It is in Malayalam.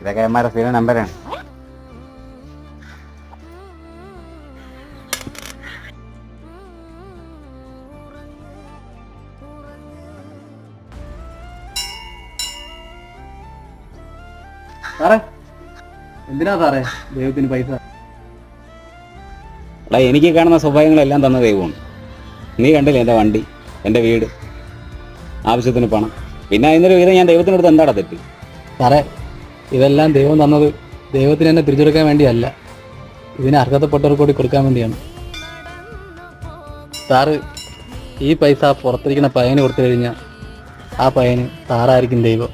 ഇതൊക്കെ എമ്മാരെ സ്ഥിര നമ്പറാണ് സാറേ എന്തിനാ സാറേ ദൈവത്തിന് പൈസ? എടാ എനിക്ക് കാണുന്ന സ്വഭാവങ്ങളെല്ലാം തന്ന ദൈവമാണ്. നീ കണ്ടില്ലേ എന്റെ വണ്ടി എന്റെ വീട് ആവശ്യത്തിന് പണം. പിന്നെ അതിനൊരു വിധം ഞാൻ ദൈവത്തിനടുത്ത് എന്താടാ തെറ്റി? സാറേ ഇതെല്ലാം ദൈവം തന്നത് ദൈവത്തിന് എന്നെ പിരിച്ചെടുക്കാൻ വേണ്ടിയല്ല. ഇതിനെ അർഹതപ്പെട്ടവർക്ക് കൂടി കൊടുക്കാൻ വേണ്ടിയാണ്. സാറ് ഈ പൈസ പുറത്തിരിക്കുന്ന പയന് കൊടുത്തു കഴിഞ്ഞാൽ ആ പയന് സാറായിരിക്കും ദൈവം.